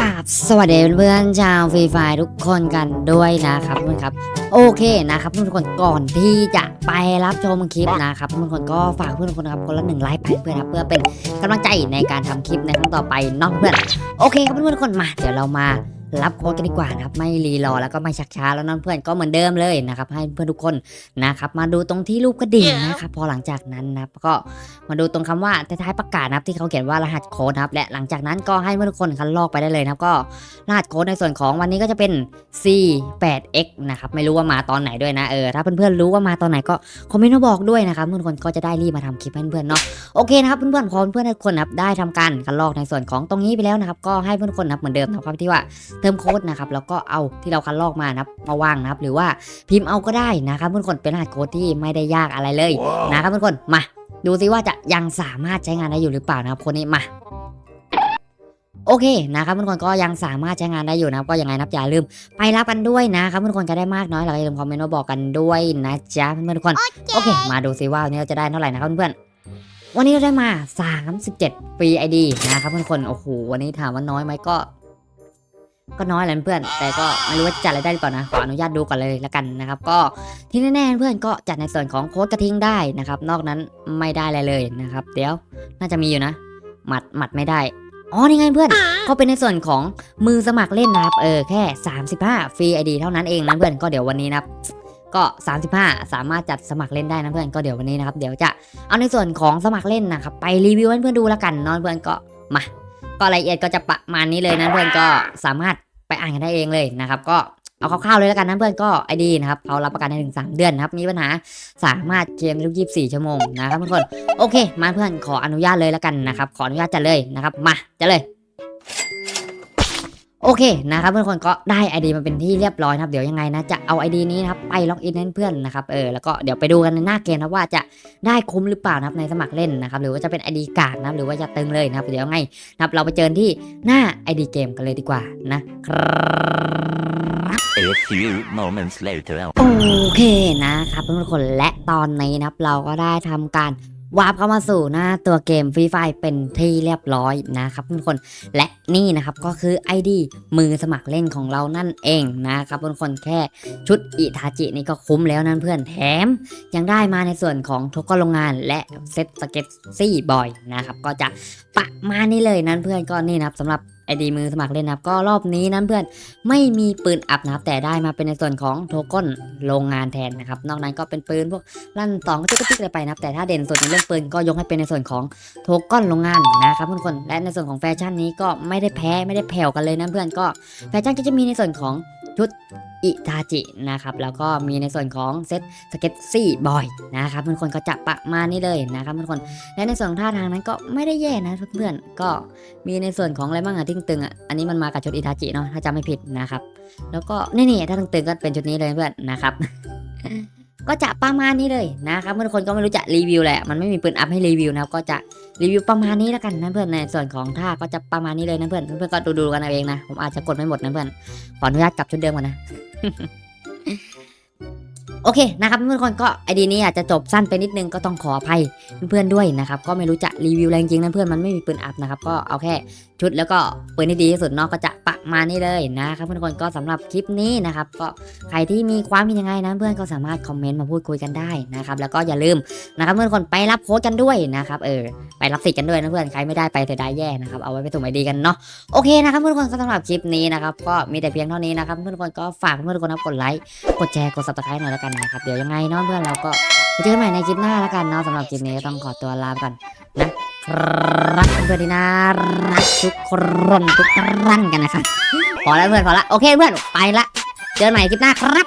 กาศสวัสดีเพื่อนๆชาวฟรีไฟทุกคนกันด้วยนะครับเพื่อนครับ โอเคนะครับเพื่อนทุกคนก่อนที่จะไปรับชมคลิปนะครับเพื่อนทุกคนก็ฝากเพื่อนทุกคนครับคนละหนึ่งไลค์ไปเพื่อนครับเพื่อเป็นกำลังใจในการทำคลิปในครั้งต่อไปนอกเพื่อนโอเคครับเพื่อนทุกคนมาเดี๋ยวเรามา รับโค้ดกันดีกว่านะครับไม่รีรอแล้วก็ไม่ชักช้าแล้วนั่นเพื่อนก็เหมือนเดิมเลยนะครับให้เพื่อนทุกคนนะครับมาดูตรงที่รูปกระดิ่งนะครับพอหลังจากนั้นนะครับก็มาดูตรงคำว่าท้ายๆประกาศนะครับที่เขาเขียนว่ารหัสโค้ดนะครับและหลังจากนั้นก็ให้เพื่อนทุกคนคันลอกไปได้เลยนะครับก็รหัสโค้ดในส่วนของวันนี้ก็จะเป็น C8X นะครับไม่รู้ว่ามาตอนไหนด้วยนะเออถ้าเพื่อนๆรู้ว่ามาตอนไหนก็คอมเมนต์มาบอกด้วยนะครับเพื่อนทุกคนก็จะได้รีบมาทำคลิปให้เพื่อนๆเนาะโอเคนะครับเพื่อนๆพอเพื่อนๆทุกคนนะครับได้ทำการคันลอกในส่วนของตรงนี้ไปแล้วนะครับก็ให้เพื่อนทุกคนนะครับเหมือนเดิมนะครับที่ว่าเติมโค้ดนะครับแล้วก็เอาที่เราคันลอกมานะครับมาวางนะครับ หรือว่าพิมพ์เอาก็ได้นะครับเพื่อนทุกคนเป็นรหัสโค้ดที่ไม่ได้ยากอะไรเลยนะครับเพื่อนๆคนมาดูซิว่าจะยังสามารถใช้งานได้อยู่หรือเปล่านะครับคนนี้มาโอเคนะครับเพื่อนๆก็ยังสามารถใช้งานได้อยู่นะครับก็ยังไงนะครับอย่าลืม ไปรับกันด้วยนะครับเพื่อนๆจะได้มากน้อยเราก็อย่าลืมคอมเมนต์มาบอกกันด้วยนะจ๊ะเพื่อนๆทุกคนโอเค มาดูซิว่าวันนี้เราจะได้เท่าไหร่นะครับเพื่อนๆวันนี้เราได้มา 37ฟรีไอดีนะครับเพื่อนๆคนโอ้โหวันนี้ถามว่าน้อยไหมก็ ก็น้อยแหละเพื่อน แต่ก็ไม่รู้ว่าจัดอะไรได้หรือเปล่านะ ขออนุญาตดูก่อนเลยละกันนะครับ ก็ที่แน่ๆเพื่อนก็จัดในส่วนของโค้ดกระทิงได้นะครับ นอกนั้นไม่ได้อะไรเลยนะครับ เดี๋ยวน่าจะมีอยู่นะ หมัดหมัดไม่ได้ อ๋อ นี่ไงเพื่อน ก็เป็นในส่วนของมือสมัครเล่นนะครับ เออ แค่ 35 ฟรีไอดีเท่านั้นเองนะเพื่อน ก็เดี๋ยววันนี้นะครับก็ 35 สามารถจัดสมัครเล่นได้นะเพื่อน ก็เดี๋ยววันนี้นะครับ เดี๋ยวจะเอาในส่วนของสมัครเล่นนะครับ ไปรีวิวให้เพื่อนดูแล้วกันนอนเพื่อนก็มา ก็รายละเอียดก็จะประมาณนี้เลยนะเพื่อนก็สามารถไปอ่านกันได้เองเลยนะครับ ก็เอาคร่าวๆเลยแล้วกันนะเพื่อนก็ไอดีนะครับเขารับประกันได้ถึง 3 เดือนนะครับมีปัญหาสามารถเคลมได้ทุก 24 ชั่วโมงนะครับทุกคนโอเค มาเพื่อนขออนุญาตเลยแล้วกันนะครับ ขออนุญาตจัดเลยนะครับ มาจัดเลย โอเคนะครับเพื่อนคนก็ได้ ID มาเป็นที่เรียบร้อยนะครับเดี๋ยวยังไงนะจะเอา ID นี้นะครับไปล็อกอินให้เพื่อนนะครับเออแล้วก็เดี๋ยวไปดูกันในหน้าเกมนะว่าจะได้คุ้มหรือเปล่านะครับในสมัครเล่นนะครับหรือว่าจะเป็น ID กากนะครับหรือว่าจะตึงเลยนะครับเดี๋ยวยังไงนะครับเราไปเจอที่หน้า ID เกมกันเลยดีกว่านะครับ A few moments later. โอเคนะครับทุกคนและตอนนี้นะครับเราก็ได้ทำการ วาร์ปเข้ามาสู่หน้าตัวเกมฟรีไฟเป็นที่เรียบร้อยนะครับทุกคนและนี่นะครับก็คือ ID มือสมัครเล่นของเรานั่นเองนะครับทุกคนแค่ชุดอิทาจินี่ก็คุ้มแล้วนั่นเพื่อนแถม ยังได้มาในส่วนของทุกกโรงงานและเซ็ตสเก็ตซี่บอยนะครับก็จะประมาณนี้เลยนั่นเพื่อนก็นี่นะครับสำหรับ ไอดีมือสมัครเล่นนะครับ ก็รอบนี้นั้นเพื่อนไม่มีปืนอับนะครับแต่ได้มาเป็นในส่วนของโทก้นโรงงานแทนนะครับ นอกนั้นก็เป็นปืนพวกลั่นสองก็จะกระติกอะไรไปนะครับแต่ถ้าเด่นสุดในเรื่องปืนก็ยกให้เป็นในส่วนของโทก้อนโรงงานนะครับทุกคนและในส่วนของแฟชั่นนี้ก็ไม่ได้แพ้ไม่ได้แผ่วกันเลยนะเพื่อนก็แฟชั่นก็จะมีในส่วนของ ชุดอิทาจินะครับแล้วก็มีในส่วนของเซตสเก็ตซี่บอยนะครับทุกคนก็จะประมาณนี้เลยนะครับทุกคนและในส่วนของท่าทางนั้นก็ไม่ได้แย่นะเพื่อนๆก็มีในส่วนของอะไรบ้างอะตึงๆอะอันนี้มันมากับชุดอิทาจิเนาะถ้าจำไม่ผิดนะครับ แล้วก็นี่นี่ถ้าตึงๆก็เป็นชุดนี้เลยเพื่อนนะครับ ก็จะประมาณนี้เลยนะครับเพื่อนคนก็ไม่รู้จะรีวิวแหละมันไม่มีปืนอัพให้รีวิวนะครับก็จะรีวิวประมาณนี้แล้วกันนะเพื่อนในส่วนของท่าก็จะประมาณนี้เลยนะเพื่อนเพื่อนก็ดูๆกันเอาเองนะผมอาจจะกดไม่หมดนะเพื่อนขออนุญาตกลับชุดเดิมก่อนนะโอเคนะครับเพื่อนๆคนก็ไอดีนี้อาจจะจบสั้นไปนิดนึงก็ต้องขออภัยเพื่อนๆด้วยนะครับก็ไม่รู้จะรีวิวอะไรจริงนะเพื่อนมันไม่มีปืนอัพนะครับก็เอาแค่ชุดแล้วก็ปืนที่ดีที่สุดเนาะก็จะประ มานี้เลยนะครับเพื่อนๆคนก็สำหรับคลิปนี้นะครับก็ใครที่มีความคิดยังไงนะเพื่อนก็สามารถคอมเมนต์มาพูดคุยกันได้นะครับแล้วก็อย่าลืมนะครับเพื่อนๆคนไปรับโค้ดกันด้วยนะครับเออไปรับสิทธิ์กันด้วยนะเพื่อนใครไม่ได้ไปเสียดายแย่นะครับเอาไว้ไปสุ่มไอดีกันเนาะโอเคนะครับเพื่อนๆคนก็สำหรับคลิปนี้นะครับก็มีแต่เพียงเท่านี้นะครับเพื่อนๆคนก็ฝากเพื่อนๆคนนะกดไลค์กดแชร์กด subscribe หน่อยแล้วกันนะครับเดี๋ยวยังไงเนาะเพื่อนเราก็เจอกันใหม่ในคลิปหน้าแล้วกันเนาะสำหรับคลิปนี้ก็ต้องขอตัวลาไปก่อนนะครับ เพื่อนที่น่ารักทุกคนทุกท่านกันนะครับพอแล้วเพื่อนพอละโอเคเพื่อนไปละเจอกันใหม่คลิปหน้าครับ